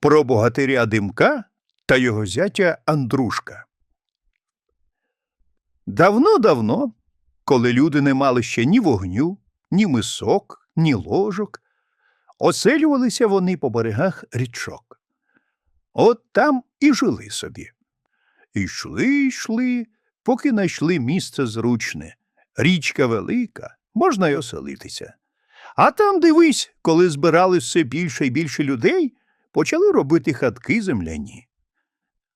про богатиря Димка та його зятя Андрушка. Давно-давно, коли люди не мали ще ні вогню, ні мисок, ні ложок, оселювалися вони по берегах річок. От там і жили собі. І йшли, йшли, поки знайшли місце зручне. Річка велика, можна й оселитися. А там, дивись, коли збирали все більше і більше людей, почали робити хатки земляні.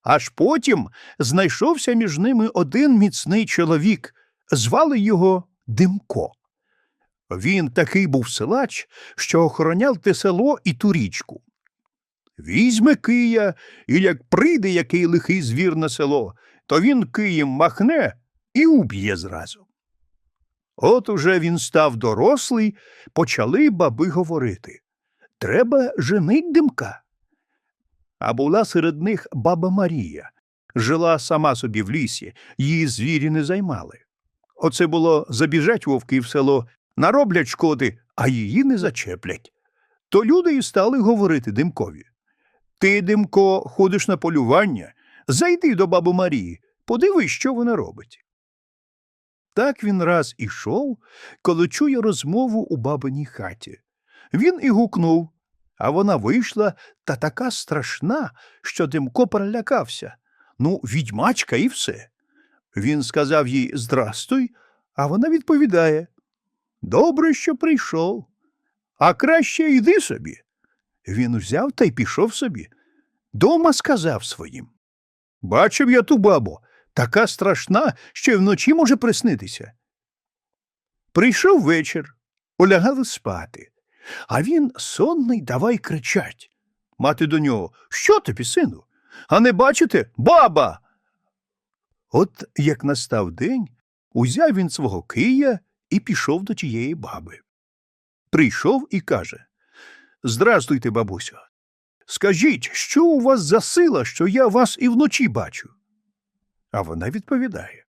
Аж потім знайшовся між ними один міцний чоловік, звали його Димко. Він такий був силач, що охороняв те село і ту річку. Візьме Кия, і як прийде який лихий звір на село, то він Києм махне і уб'є зразу. От уже він став дорослий, почали баби говорити. Треба женить димка. А була серед них баба Марія. Жила сама собі в лісі, її звірі не займали. Оце було забіжать вовки в село, нароблять шкоди, а її не зачеплять. То люди і стали говорити димкові. Ти, Димко, ходиш на полювання, зайди до баби Марії, подивись, що вона робить. Так він раз ішов, коли чує розмову у бабиній хаті. Він і гукнув, а вона вийшла та така страшна, що Димко перелякався. Ну, відьмачка і все. Він сказав їй Здрастуй, а вона відповідає Добре, що прийшов, а краще йди собі. Він взяв та й пішов собі. Дома сказав своїм. Бачив я ту бабу, така страшна, що й вночі може приснитися. Прийшов вечір, улягали спати, а він сонний давай кричать. Мати до нього Що тобі, сину? А не бачите? Баба. От як настав день, узяв він свого кия і пішов до тієї баби. Прийшов і каже Здрастуйте, бабусю. Скажіть, що у вас за сила, що я вас і вночі бачу? А вона відповідає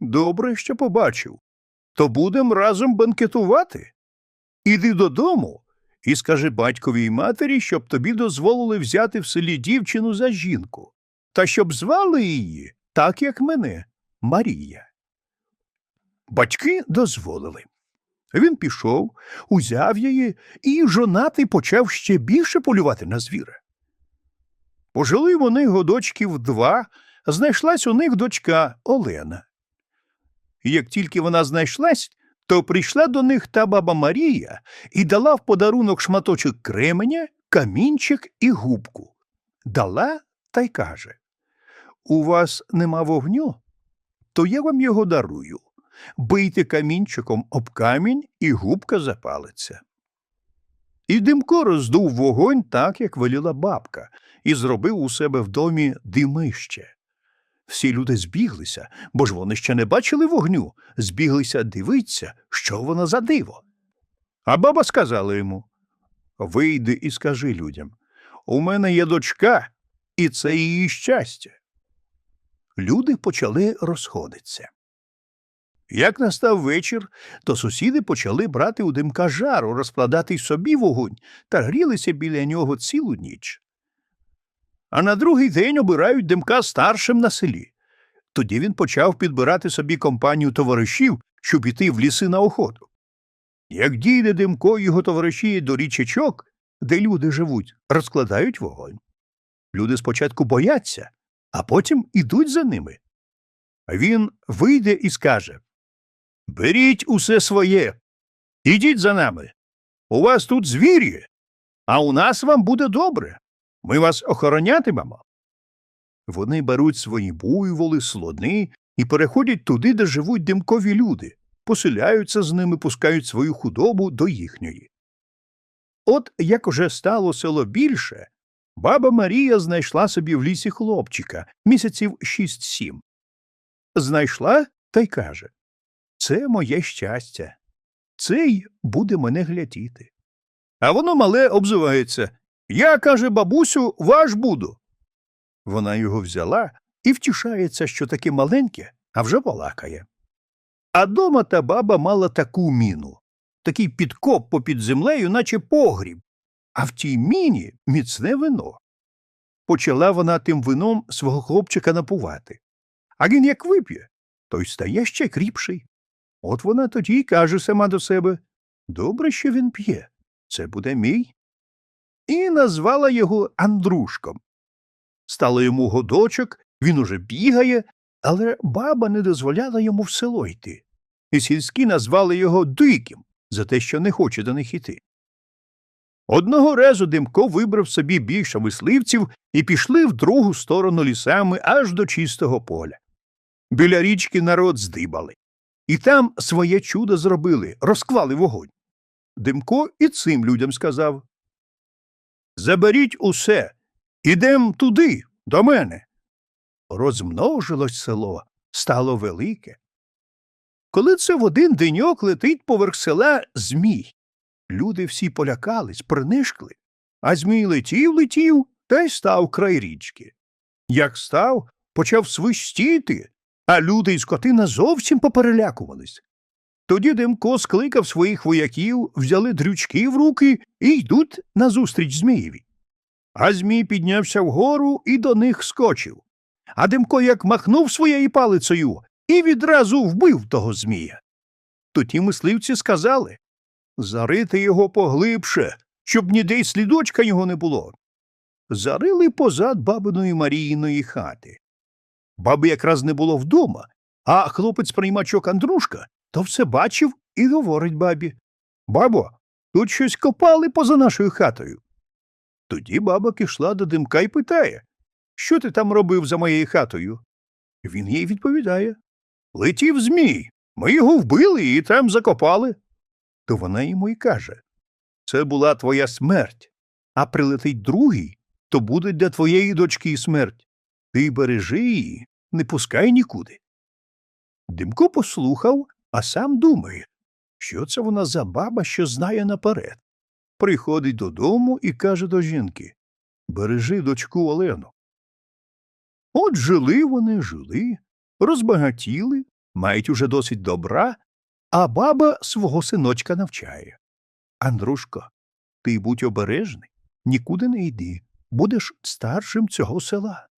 Добре, що побачив. То будем разом бенкетувати. Іди додому і скажи батькові й матері, щоб тобі дозволили взяти в селі дівчину за жінку, та щоб звали її, так як мене, Марія. Батьки дозволили. Він пішов, узяв її і жонатий почав ще більше полювати на звіра. Пожили вони годочків два, знайшлась у них дочка Олена. І як тільки вона знайшлась, то прийшла до них та баба Марія і дала в подарунок шматочок кременя, камінчик і губку. Дала та й каже У вас нема вогню, то я вам його дарую. Бийте камінчиком об камінь, і губка запалиться. І Димко роздув вогонь так, як веліла бабка, і зробив у себе в домі димище. Всі люди збіглися, бо ж вони ще не бачили вогню, збіглися дивитися, що воно за диво. А баба сказала йому Вийди і скажи людям у мене є дочка, і це її щастя. Люди почали розходитися. Як настав вечір, то сусіди почали брати у димка жару, розкладати й собі вогонь та грілися біля нього цілу ніч. А на другий день обирають димка старшим на селі. Тоді він почав підбирати собі компанію товаришів, щоб іти в ліси на охоту. Як дійде димко і його товариші до річечок, де люди живуть, розкладають вогонь. Люди спочатку бояться, а потім ідуть за ними. Він вийде і скаже Беріть усе своє, ідіть за нами. У вас тут звір'ї, а у нас вам буде добре. Ми вас охоронятимемо. Вони беруть свої буйволи, слони і переходять туди, де живуть димкові люди, поселяються з ними, пускають свою худобу до їхньої. От як уже стало село більше, баба Марія знайшла собі в лісі хлопчика місяців шість-сім. Знайшла та й каже Це моє щастя. Цей буде мене глядіти. А воно мале обзивається Я, каже бабусю, ваш буду. Вона його взяла і втішається, що таке маленьке, а вже балакає. А дома та баба мала таку міну, такий підкоп попід землею, наче погріб, а в тій міні міцне вино. Почала вона тим вином свого хлопчика напувати. А він як вип'є, той стає ще кріпший. От вона тоді й каже сама до себе Добре, що він п'є, це буде мій. І назвала його Андрушком. Стало йому годочок, він уже бігає, але баба не дозволяла йому в село йти. І сільські назвали його диким за те, що не хоче до них іти. Одного разу Димко вибрав собі більше мисливців і пішли в другу сторону лісами аж до чистого поля. Біля річки народ здибали. І там своє чудо зробили, розклали вогонь. Димко і цим людям сказав Заберіть усе, ідем туди, до мене. Розмножилось село, стало велике. Коли це в один деньок летить поверх села Змій. Люди всі полякались, принишкли, а Змій летів, летів та й став край річки. Як став, почав свистіти, а люди й скотина зовсім поперелякувались. Тоді Демко скликав своїх вояків, взяли дрючки в руки і йдуть назустріч Змієві. А Змій піднявся вгору і до них скочив. А Демко як махнув своєю палицею і відразу вбив того Змія. Тоді мисливці сказали зарити його поглибше, щоб ніде й слідочка його не було. Зарили позад бабиної Маріїної хати. Баби якраз не було вдома, а хлопець приймачок Андрушка то все бачив і говорить бабі Бабо, тут щось копали поза нашою хатою. Тоді баба кишла до димка і питає Що ти там робив за моєю хатою? Він їй відповідає Летів Змій. Ми його вбили і там закопали. То вона йому й каже Це була твоя смерть, а прилетить другий, то буде для твоєї дочки смерть. Ти бережи її, не пускай нікуди. Димко послухав, а сам думає, що це вона за баба, що знає наперед. Приходить додому і каже до жінки Бережи дочку Олену. От жили вони, жили, розбагатіли, мають уже досить добра, а баба свого синочка навчає. Андрушко, ти будь обережний, нікуди не йди, будеш старшим цього села.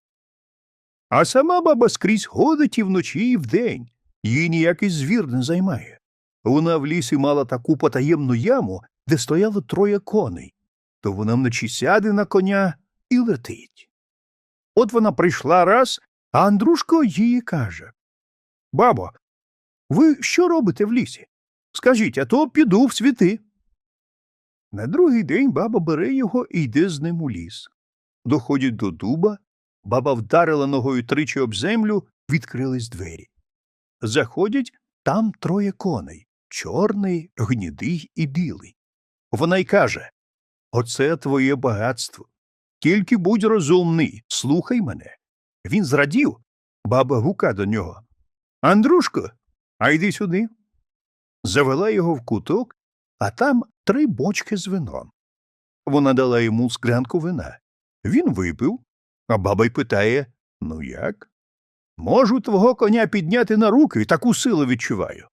А сама баба скрізь ходить і вночі, і вдень, її ніякий звір не займає. Вона в лісі мала таку потаємну яму, де стояло троє коней, то вона вночі сяде на коня і летить. От вона прийшла раз, а Андрушко їй каже Бабо, ви що робите в лісі? Скажіть, а то піду в світи. На другий день баба бере його і йде з ним у ліс. Доходять до дуба, баба вдарила ногою тричі об землю, відкрились двері. Заходять там троє коней чорний, гнідий і білий. Вона й каже Оце твоє багатство. Тільки будь розумний, слухай мене. Він зрадів, баба гука до нього. Андрушко, а йди сюди. Завела його в куток, а там три бочки з вином. Вона дала йому склянку вина. Він випив, а баба й питає Ну як? Можу твого коня підняти на руки, таку силу відчуваю.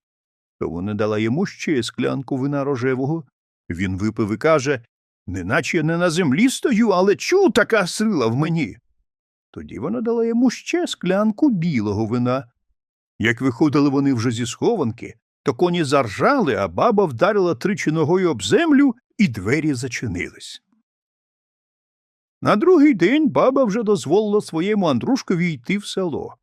То вона дала йому ще склянку вина рожевого. Він випив і каже Неначе я не на землі стою, але чу така сила в мені. Тоді вона дала йому ще склянку білого вина. Як виходили вони вже зі схованки, то коні заржали, а баба вдарила тричі ногою об землю, і двері зачинились. На другий день баба вже дозволила своєму Андрушкові йти в село.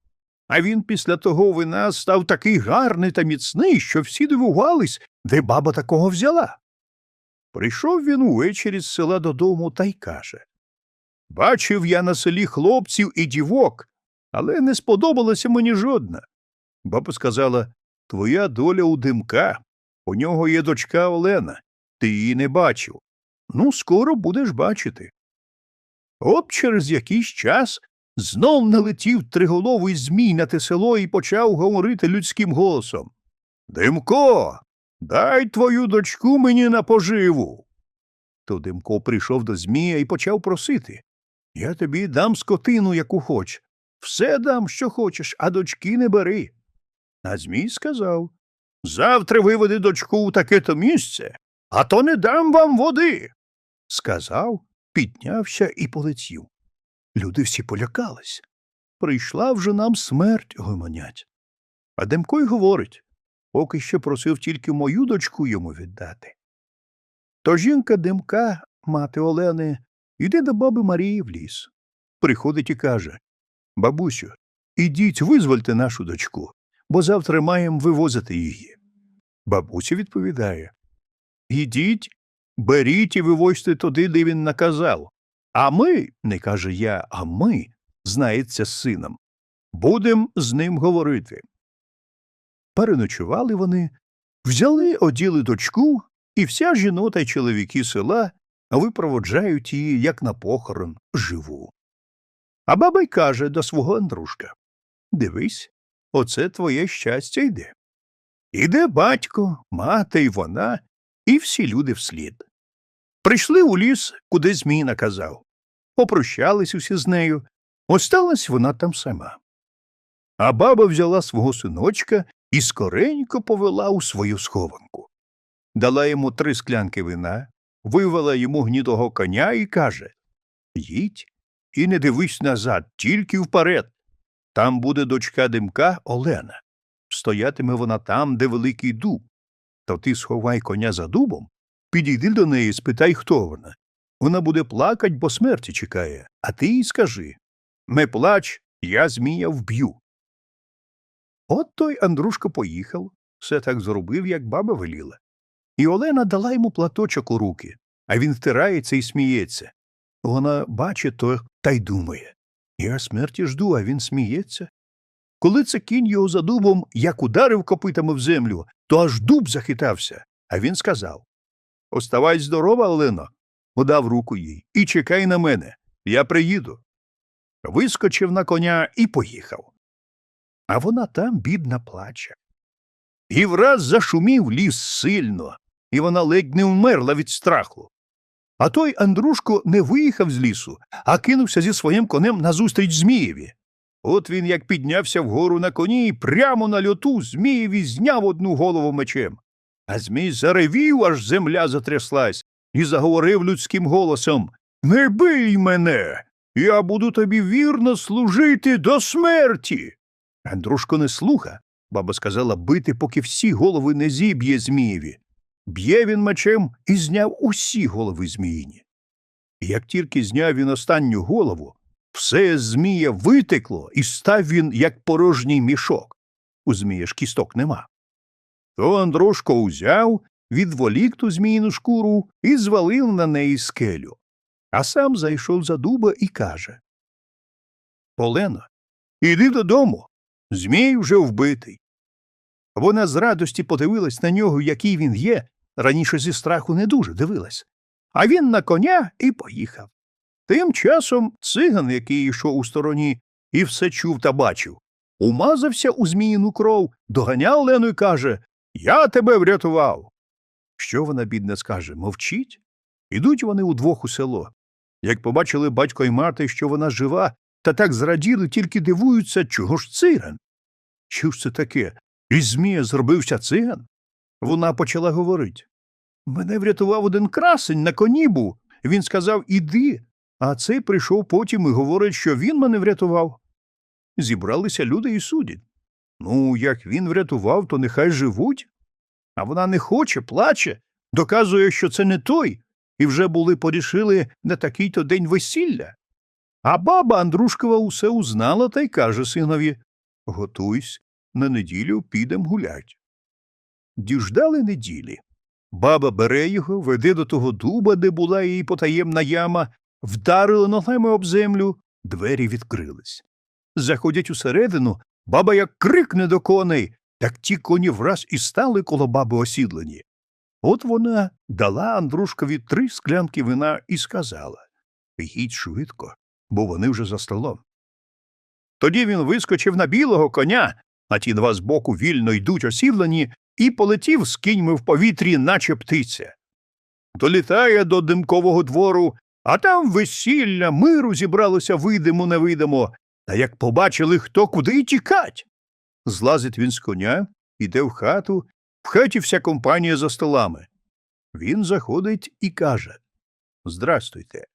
А він після того вина став такий гарний та міцний, що всі дивувались, де баба такого взяла. Прийшов він увечері з села додому та й каже Бачив я на селі хлопців і дівок, але не сподобалася мені жодна. Баба сказала Твоя доля у димка. У нього є дочка Олена. Ти її не бачив. Ну, скоро будеш бачити. От через якийсь час знов налетів триголовий змій на те село і почав говорити людським голосом Димко, дай твою дочку мені на поживу. То Димко прийшов до Змія і почав просити Я тобі дам скотину, яку хоч. Все дам, що хочеш, а дочки не бери. А Змій сказав Завтра виведи дочку у таке то місце, а то не дам вам води. сказав, піднявся і полетів. Люди всі полякались. Прийшла вже нам смерть, гомонять. А Демко й говорить поки що просив тільки мою дочку йому віддати. То жінка Демка, мати Олени, йде до баби Марії в ліс. Приходить і каже Бабусю, ідіть, визвольте нашу дочку, бо завтра маємо вивозити її. Бабуся відповідає Ідіть, беріть і вивозьте туди, де він наказав. А ми, не каже я, а ми, знається з сином, будем з ним говорити. Переночували вони, взяли, оділи дочку, і вся жінота й чоловіки села випроводжають її, як на похорон, живу. А баба й каже до свого Андрушка Дивись, оце твоє щастя йде. Іде батько, мати й вона, і всі люди вслід. Прийшли у ліс, куди Змій наказав. Попрощались усі з нею. Осталась вона там сама. А баба взяла свого синочка і скоренько повела у свою схованку. Дала йому три склянки вина, вивела йому гнідого коня і каже Їдь і не дивись назад, тільки вперед. Там буде дочка димка Олена. Стоятиме вона там, де великий дуб. То ти сховай коня за дубом, підійди до неї, спитай, хто вона. Вона буде плакать, бо смерті чекає, а ти їй скажи Не плач, я змія вб'ю. От той Андрушка поїхав, все так зробив, як баба веліла. І Олена дала йому платочок у руки, а він втирається і сміється. Вона бачить то та й думає Я смерті жду, а він сміється. Коли це кінь його за дубом, як ударив копитами в землю, то аж дуб захитався, а він сказав Оставай здорова, Олено, подав руку їй, і чекай на мене, я приїду. Вискочив на коня і поїхав. А вона там, бідна, плаче. І враз зашумів ліс сильно, і вона ледь не вмерла від страху. А той Андрушко не виїхав з лісу, а кинувся зі своїм конем назустріч Змієві. От він як піднявся вгору на коні і прямо на льоту Змієві зняв одну голову мечем. А Змій заревів, аж земля затряслась, і заговорив людським голосом Не бий мене! Я буду тобі вірно служити до смерті. Андрушко не слуха. Баба сказала бити, поки всі голови не зіб'є Змієві. Б'є він мечем і зняв усі голови Зміїні. І як тільки зняв він останню голову, все Змія витекло, і став він, як порожній мішок. У Змія ж кісток нема. То Андрушко узяв, відволік ту зміїну шкуру і звалив на неї скелю. А сам зайшов за дуба і каже Олено, іди додому. Змій вже вбитий. Вона з радості подивилась на нього, який він є, раніше зі страху не дуже дивилась. А він на коня і поїхав. Тим часом циган, який йшов у стороні, і все чув та бачив, умазався у зміїну кров, доганяв Лену і каже Я тебе врятував. Що вона, бідна, скаже мовчіть? Ідуть вони удвох у село. Як побачили батько й мати, що вона жива, та так зраділи, тільки дивуються, чого ж циган? Що ж це таке? Із Змія зробився циган? Вона почала говорить. Мене врятував один красень на коні був. Він сказав Іди. А цей прийшов потім і говорить, що він мене врятував. Зібралися люди і судять. Ну, як він врятував, то нехай живуть. А вона не хоче, плаче, доказує, що це не той, і вже були порішили на такий то день весілля. А баба Андрушкова усе узнала та й каже синові Готуйсь, на неділю підем гулять. Діждали неділі. Баба бере його, веде до того дуба, де була її потаємна яма, вдарила ногами об землю, двері відкрились. Заходять усередину, баба як крикне до коней, так ті коні враз і стали коло баби осідлені. От вона дала Андрушкові три склянки вина і сказала Їдь швидко, бо вони вже за столом. Тоді він вискочив на білого коня, а ті два збоку вільно йдуть осідлені, і полетів з кіньми в повітрі, наче птиця. Долітає до димкового двору, а там весілля, миру зібралося видимо невидимо, та як побачили, хто куди тікать. Злазить він з коня, іде в хату, в хаті вся компанія за столами. Він заходить і каже Здрастуйте.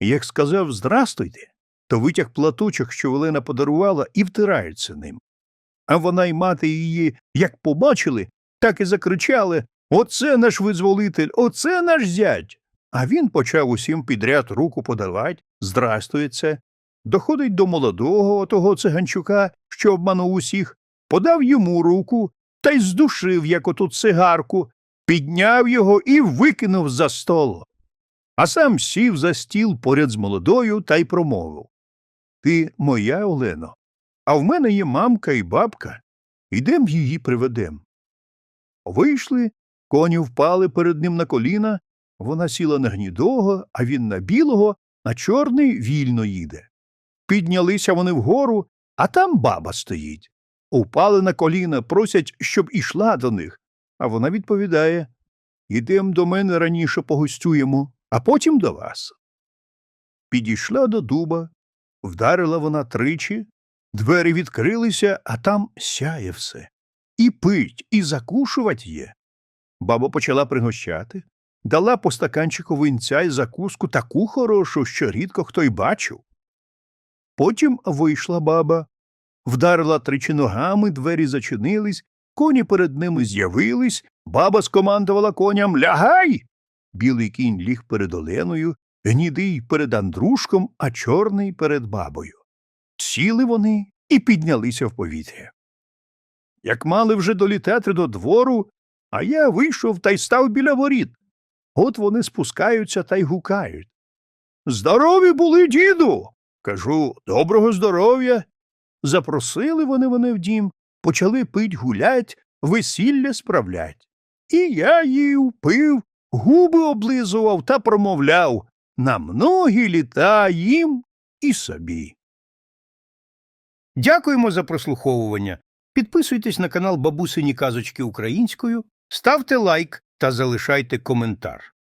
Як сказав здрастуйте, то витяг платочок, що Олена подарувала, і втирається ним. А вона й мати її, як побачили, так і закричали Оце наш визволитель, оце наш зять. А він почав усім підряд руку подавать, здрастується, доходить до молодого того циганчука, що обманув усіх, подав йому руку та й здушив, як оту цигарку, підняв його і викинув за столу. А сам сів за стіл поряд з молодою та й промовив Ти моя, Олено, а в мене є мамка і бабка. Ідем її приведем. Вийшли, коні впали перед ним на коліна, вона сіла на гнідого, а він на білого, на чорний вільно їде. Піднялися вони вгору, а там баба стоїть. Упали на коліна, просять, щоб ішла до них. А вона відповідає Ідем до мене раніше погостюємо, а потім до вас. Підійшла до дуба, вдарила вона тричі, двері відкрилися, а там сяє все. І пить, і закушувать є. Баба почала пригощати, дала по стаканчику винця і закуску таку хорошу, що рідко хто й бачив. Потім вийшла баба, вдарила тричі ногами, двері зачинились, коні перед ними з'явились, баба скомандувала коням Лягай. Білий кінь ліг перед Оленою, гнідий перед Андрушком, а чорний перед бабою. Сіли вони і піднялися в повітря. Як мали вже долітати до двору, а я вийшов та й став біля воріт. От вони спускаються та й гукають. Здорові були, діду. Кажу, доброго здоров'я. Запросили вони мене в дім, почали пить гулять, весілля справлять. І я їв, пив, губи облизував та промовляв на многі літа їм і собі. Дякуємо за прослуховування. Підписуйтесь на канал Бабусині Казочки Українською, ставте лайк та залишайте коментар.